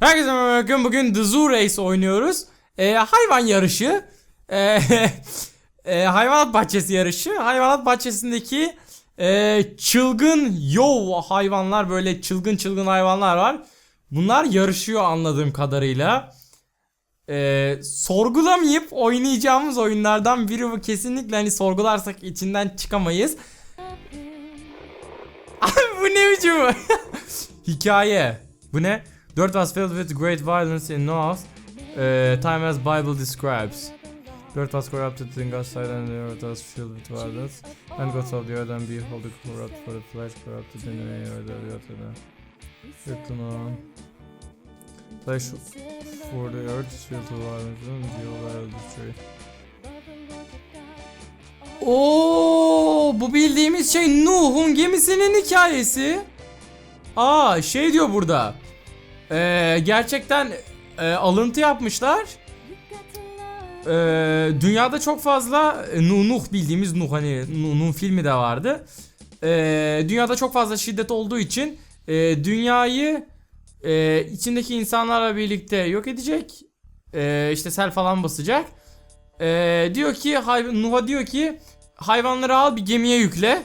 Herkese merhaba. Bugün The Zoo Race oynuyoruz. Ee, hayvan yarışı. Ee, e, hayvanat bahçesi yarışı. Hayvanat bahçesindeki e, çılgın yo hayvanlar böyle çılgın çılgın hayvanlar var. Bunlar yarışıyor anladığım kadarıyla. Ee, sorgulamayıp oynayacağımız oyunlardan biri bu kesinlikle hani sorgularsak içinden çıkamayız. Abi bu ne biçim? Hikaye. Bu ne? Dirt was filled with great violence in North. Uh, time as Bible describes. Dirt was corrupted in God's sight and the earth was filled with violence. And God saw the earth and behold it corrupt for the flesh corrupted in the earth of the earth written on. Flesh for the earth is filled with violence and the earth destroyed. Oo, bu bildiğimiz şey Nuh'un gemisinin hikayesi. Aa şey diyor burada. Ee, gerçekten e, alıntı yapmışlar. Ee, dünyada çok fazla e, Nuh, bildiğimiz Nuh hani Nuh'un filmi de vardı. Ee, dünyada çok fazla şiddet olduğu için e, dünyayı e, içindeki insanlarla birlikte yok edecek. E, işte sel falan basacak. E, diyor ki Nuh'a diyor ki hayvanları al bir gemiye yükle.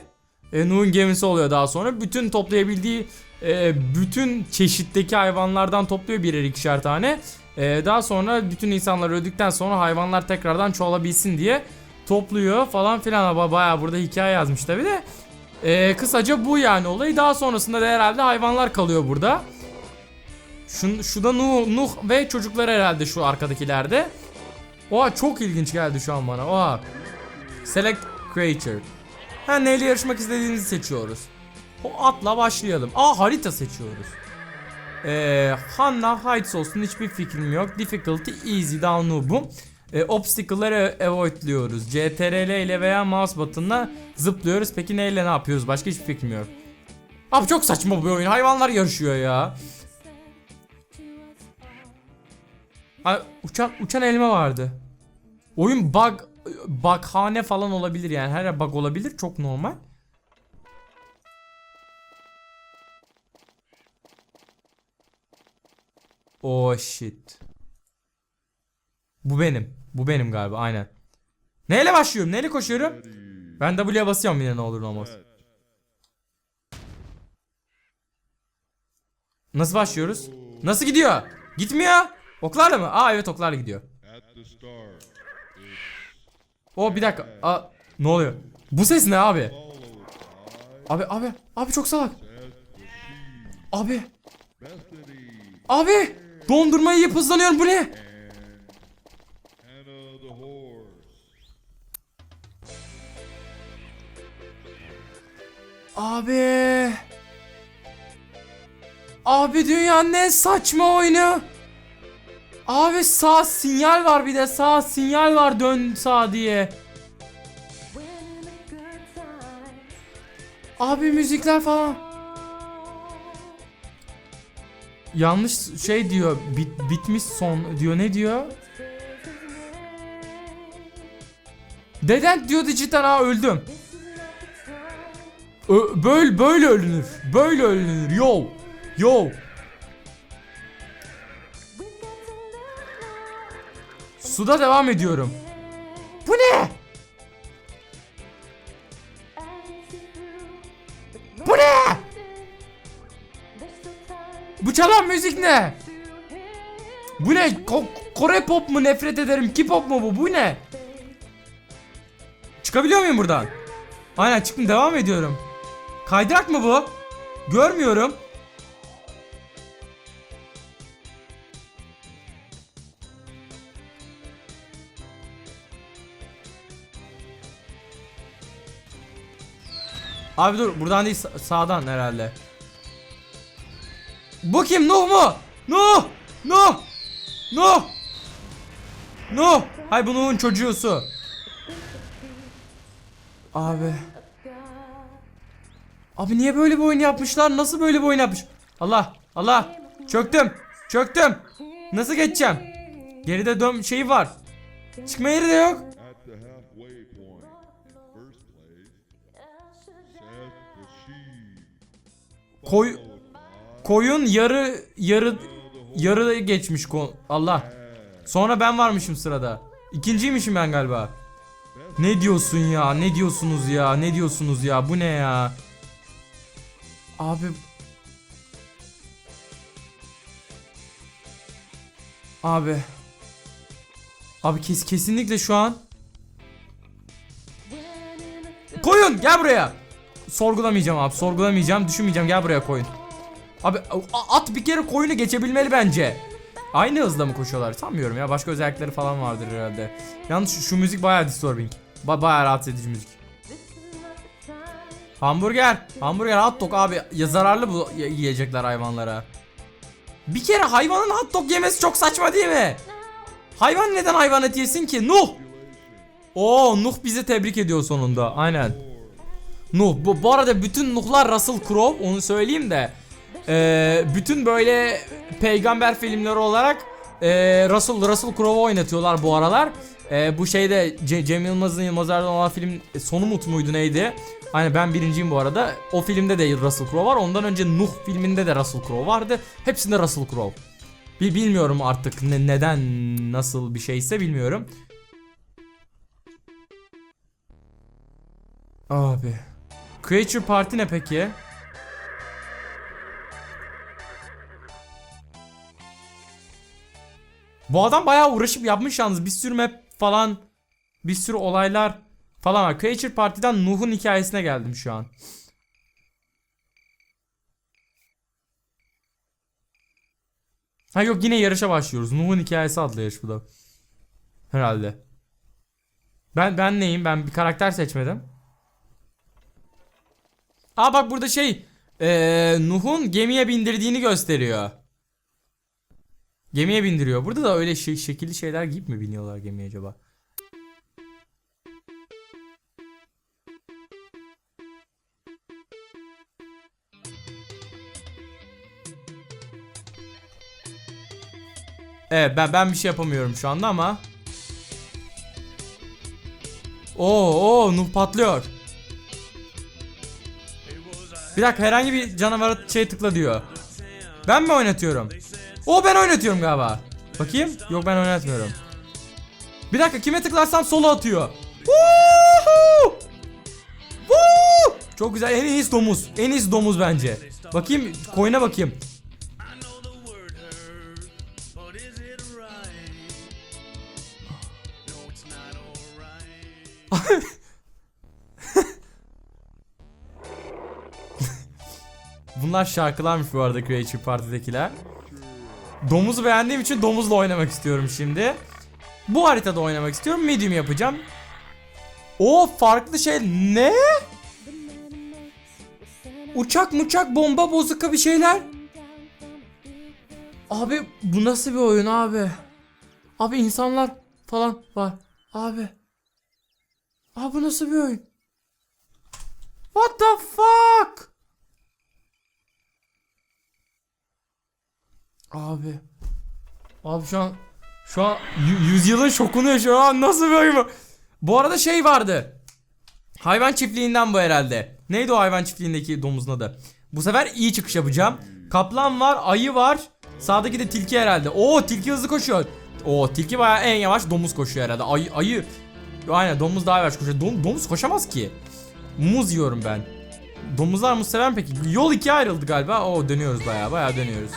E, Nuh'un gemisi oluyor daha sonra. Bütün toplayabildiği e, bütün çeşitteki hayvanlardan topluyor birer ikişer tane. E, daha sonra bütün insanlar öldükten sonra hayvanlar tekrardan çoğalabilsin diye topluyor falan filan. Ama bayağı burada hikaye yazmış tabi de. E, kısaca bu yani olayı. Daha sonrasında da herhalde hayvanlar kalıyor burada. Şu, şu da Nuh, Nuh ve çocuklar herhalde şu arkadakilerde. Oha çok ilginç geldi şu an bana. Oha. Select creature. Ha neyle yarışmak istediğimizi seçiyoruz. O atla başlayalım. Aa harita seçiyoruz. Ee, Hanna Heights olsun hiçbir fikrim yok. Difficulty easy down noob'um. Ee, obstacle'ları avoidliyoruz. CTRL ile veya mouse button'la zıplıyoruz. Peki neyle ne yapıyoruz? Başka hiçbir fikrim yok. Abi çok saçma bir oyun. Hayvanlar yarışıyor ya. Ay, uçan uçan elma vardı. Oyun bug bughane falan olabilir yani. Her yer bug olabilir. Çok normal. Oh shit. Bu benim. Bu benim galiba aynen. Neyle başlıyorum? Neyle koşuyorum? Ben W'ye basıyorum yine ne olur ne olmaz. Nasıl başlıyoruz? Nasıl gidiyor? Gitmiyor. Oklarla mı? Aa evet oklarla gidiyor. O bir dakika. Aa, ne oluyor? Bu ses ne abi? Abi abi abi çok salak. Abi abi dondurmayı yiyip hızlanıyorum bu ne? Abi. Abi dünyanın en saçma oyunu. Abi sağ sinyal var bir de sağ sinyal var dön sağ diye. Abi müzikler falan. Yanlış şey diyor bit, bitmiş son diyor ne diyor? Deden diyordu cidden ha öldüm. Ö- böyle böyle ölünür. Böyle ölünür. Yo. Yo. Suda devam ediyorum. Bu ne? Müzik ne? Bu ne? Ko- Kore pop mu nefret ederim? K-pop mu bu? Bu ne? Çıkabiliyor muyum buradan? Aynen çıktım devam ediyorum. Kaydırak mı bu? Görmüyorum. Abi dur buradan değil sa- sağdan herhalde. Bu kim Nuh mu? Nuh! Nuh! Nuh! Nuh! Hay bu Nuh'un çocuğusu. Abi. Abi niye böyle bir oyun yapmışlar? Nasıl böyle bir oyun yapmış? Allah! Allah! Çöktüm! Çöktüm! Nasıl geçeceğim? Geride dön şeyi var. Çıkma yeri de yok. Koy koyun yarı yarı yarı geçmiş kon Allah. Sonra ben varmışım sırada. İkinciymişim ben galiba. Ne diyorsun ya? Ne diyorsunuz ya? Ne diyorsunuz ya? Bu ne ya? Abi Abi Abi kes kesinlikle şu an Koyun gel buraya Sorgulamayacağım abi sorgulamayacağım düşünmeyeceğim gel buraya koyun Abi at bir kere koyunu geçebilmeli bence Aynı hızla mı koşuyorlar sanmıyorum ya başka özellikleri falan vardır herhalde Yalnız şu, şu müzik bayağı disturbing ba Bayağı rahatsız edici müzik Hamburger Hamburger hot dog abi ya zararlı bu yiyecekler hayvanlara Bir kere hayvanın hot dog yemesi çok saçma değil mi? Hayvan neden hayvan eti yesin ki? Nuh! Oo Nuh bizi tebrik ediyor sonunda. Aynen. Nuh. Bu, bu arada bütün Nuh'lar Russell Crowe onu söyleyeyim de. Eee, bütün böyle peygamber filmleri olarak eee Russell Russell Crowe'u oynatıyorlar bu aralar. Eee, bu şeyde Ce- Cem Yılmaz'ın Yılmazlar'dan olan film e, sonu mut muydu neydi? Hani ben birinciyim bu arada. O filmde de Russell Crowe var. Ondan önce Nuh filminde de Russell Crowe vardı. Hepsinde Russell Crowe. Bil bilmiyorum artık ne, neden nasıl bir şeyse bilmiyorum. Abi. Creature Party ne peki? Bu adam bayağı uğraşıp yapmış yalnız bir sürü map falan bir sürü olaylar falan var. Creature Party'den Nuh'un hikayesine geldim şu an. Ha yok yine yarışa başlıyoruz. Nuh'un hikayesi adlı yarış bu da. Herhalde. Ben ben neyim? Ben bir karakter seçmedim. Aa bak burada şey ee, Nuh'un gemiye bindirdiğini gösteriyor. Gemiye bindiriyor. Burada da öyle şey, şekilli şeyler giyip mi biniyorlar gemiye acaba? Evet ben ben bir şey yapamıyorum şu anda ama. Oo oo Nuh patlıyor. Bir dakika herhangi bir canavara şey tıkla diyor. Ben mi oynatıyorum? O ben oynatıyorum galiba. Bakayım. Yok ben oynatmıyorum. Bir dakika kime tıklarsam solo atıyor. Woohoo! Woo! Çok güzel. En iyisi domuz. En iyisi domuz bence. Bakayım koyuna bakayım. Bunlar şarkılarmış bu arada Creature Party'dekiler. Domuzu beğendiğim için domuzla oynamak istiyorum şimdi. Bu haritada oynamak istiyorum. Medium yapacağım. O farklı şey ne? Uçak muçak bomba bozuka bir şeyler. Abi bu nasıl bir oyun abi? Abi insanlar falan var. Abi. Abi bu nasıl bir oyun? What the fuck? Abi. Abi şu an şu an yü- yüzyılın şokunu yaşıyor. Aa, nasıl oyun bu? Bu arada şey vardı. Hayvan çiftliğinden bu herhalde. Neydi o hayvan çiftliğindeki domuzun adı? Bu sefer iyi çıkış yapacağım. Kaplan var, ayı var. Sağdaki de tilki herhalde. Oo tilki hızlı koşuyor. Oo tilki bayağı en yavaş domuz koşuyor herhalde. Ayı ayı Aynen domuz daha yavaş koşuyor. Dom- domuz koşamaz ki. Muz yiyorum ben. Domuzlar muz sever peki? Yol ikiye ayrıldı galiba. Oo dönüyoruz bayağı bayağı dönüyoruz.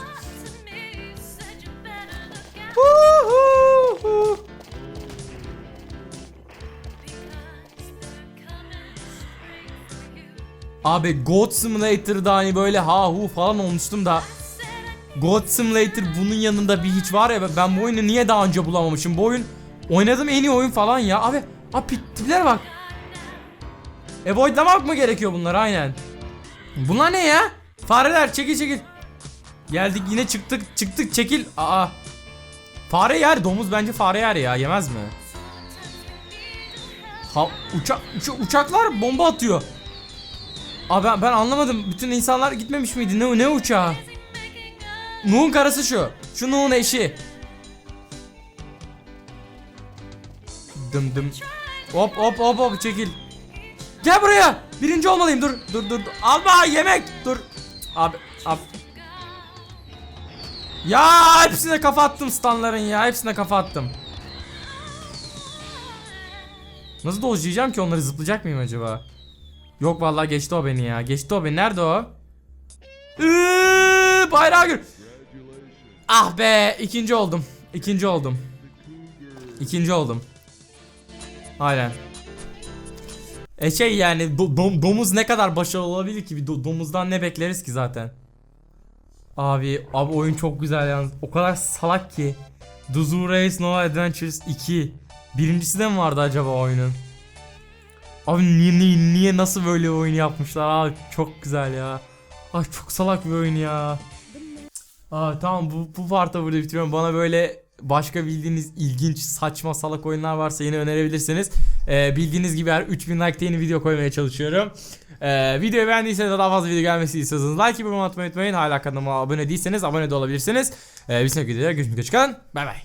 Abi God Simulator'da hani böyle ha hu falan olmuştum da. God Simulator bunun yanında bir hiç var ya ben bu oyunu niye daha önce bulamamışım? Bu oyun oynadığım en iyi oyun falan ya. Abi abi tiplere bak. Avoidlamak mı gerekiyor bunlar? Aynen. Bunlar ne ya? Fareler çekil çekil. Geldik yine çıktık çıktık çekil. Aa. Fare yer domuz bence fare yer ya yemez mi? Ha uçak uça- uçaklar bomba atıyor Abi ben, ben anlamadım. Bütün insanlar gitmemiş miydi? Ne ne uçağı? Nuh'un karısı şu. Şu Nuh'un eşi. Dım dım. Hop hop hop hop çekil. Gel buraya. Birinci olmalıyım. Dur dur dur. dur. Alma yemek. Dur. Abi abi. Ya hepsine kafa attım stunların ya. Hepsine kafa attım. Nasıl dojlayacağım ki onları zıplayacak mıyım acaba? Yok vallahi geçti o beni ya. Geçti o beni. Nerede o? Iıı, bayrağı gör. Ah be ikinci oldum. İkinci oldum. İkinci oldum. Aynen. E şey yani do- dom- domuz ne kadar başarılı olabilir ki? Do- domuzdan ne bekleriz ki zaten? Abi abi oyun çok güzel yalnız. O kadar salak ki. Zoo Race Nova Adventures 2. Birincisi de mi vardı acaba oyunun? Abi niye, niye, niye nasıl böyle bir oyun yapmışlar abi çok güzel ya. Ay çok salak bir oyun ya. Aa tamam bu bu partı burada bitiriyorum. Bana böyle başka bildiğiniz ilginç saçma salak oyunlar varsa yine önerebilirsiniz. Ee, bildiğiniz gibi her 3000 like'ta yeni video koymaya çalışıyorum. Ee, videoyu beğendiyseniz daha fazla video gelmesi istiyorsanız like yapmayı unutmayın. Hala kanalıma abone değilseniz abone de olabilirsiniz. Ee, bir sonraki videoda görüşmek üzere. Bay bay.